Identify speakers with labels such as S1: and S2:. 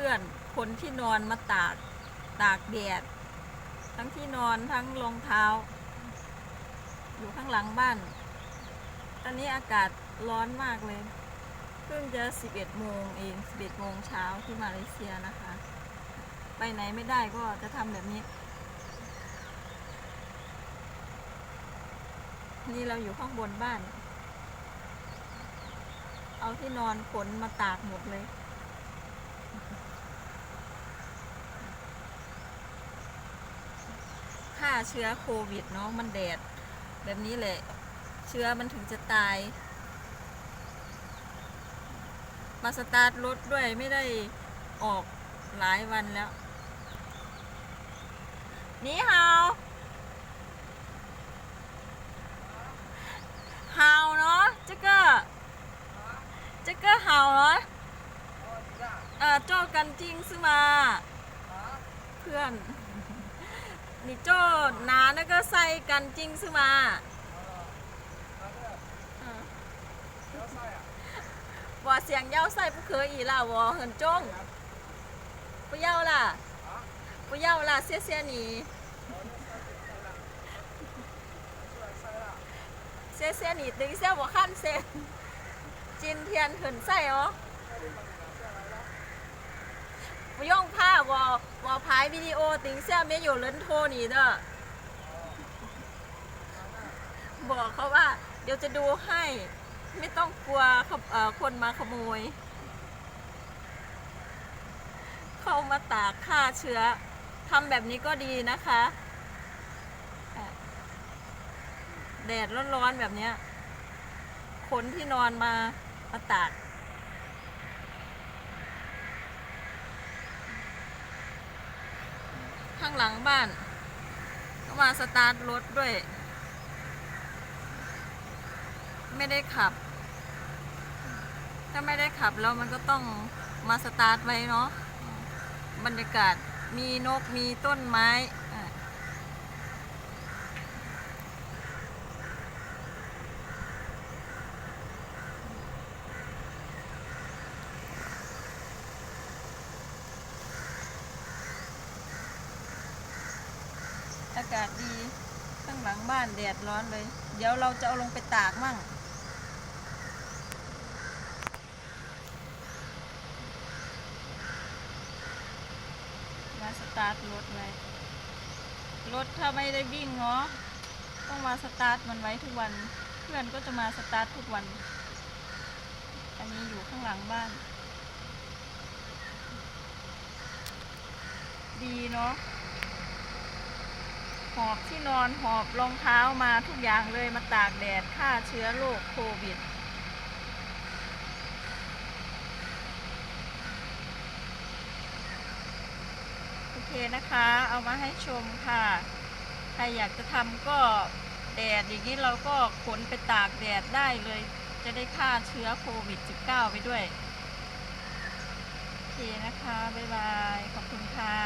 S1: พื่อนๆ คนที่นอนมาตากตากแดด ทั้งที่นอนทั้งรองเท้า อยู่ข้างหลังบ้าน ตอนนี้อากาศร้อนมากเลย เพิ่งจะ 11 โมงเอง 11 โมงเช้าที่มาเลเซียนะคะ ไปไหนไม่ได้ก็จะทำแบบนี้ นี่เราอยู่ข้างบนบ้าน เอาที่นอนขนมาตากหมดเลย ฆ่าเชื้อโควิดเนาะมันแดด แบบนี้แหละ เชื้อมันถึงจะตาย มาสตาร์ทรถด้วยไม่ได้ออกหลายวันแล้วนี่ฮาวฮาวเนาะจ๊กเกอร์จ๊กเกอร์ฮาวเนาะเออจ้ากันจริงซื้อมา เพื่อน นี่โจ้หนาแล้วก็ใส่กันจริงซื้อมาบ่เสียงเย้าใส่ผู้เคยอีล่ะวอเหินจงผู้เย้าล่ะผู้เย้าล่ะเสียเสียหนีเสียเสียหนีตึงเสียบ่ขั้นเสียจินเทียนเหินใส่อ๋อ 不用怕，我我拍 video，等一下没有人拖你的。บอกเขาว่า เดี๋ยวจะดูให้ ไม่ต้องกลัวขบเอ่อคนมาขโมย เข้ามาตากฆ่าเชื้อทำแบบนี้ก็ดีนะคะอ่ะแดดร้อนๆแบบเนี้ยคนที่นอนมามาตาก างหลังบ้านก็มาสตาร์ทรถด้วย ไม่ได้ขับ ถ้าไม่ได้ขับแล้วมันก็ต้องมาสตาร์ทไว้เนาะบรรยากาศมีนกมีต้นไม้อะอากาศดี ข้างหลังบ้านแดดร้อนเลย เดี๋ยวเราจะเอาลงไปตากมั่ง มาสตาร์ทรถไว้รถถ้าไม่ได้วิ่งเนาะต้องมาสตาร์ทมันไว้ทุกวัน เพื่อนก็จะมาสตาร์ททุกวัน อันนี้อยู่ข้างหลังบ้าน ดีเนาะ หอบที่นอนหอบรองเท้ามาทุกอย่างเลยมาตากแดดฆ่าเชื้อโรคโควิด โอเคนะคะ เอามาให้ชมค่ะ ใครอยากจะทำก็แดดอย่างนี้เราก็ขนไปตากแดดได้เลย จะได้ฆ่าเชื้อโควิด -19 ไปด้วย โอเคนะคะ บ๊ายบาย ขอบคุณค่ะ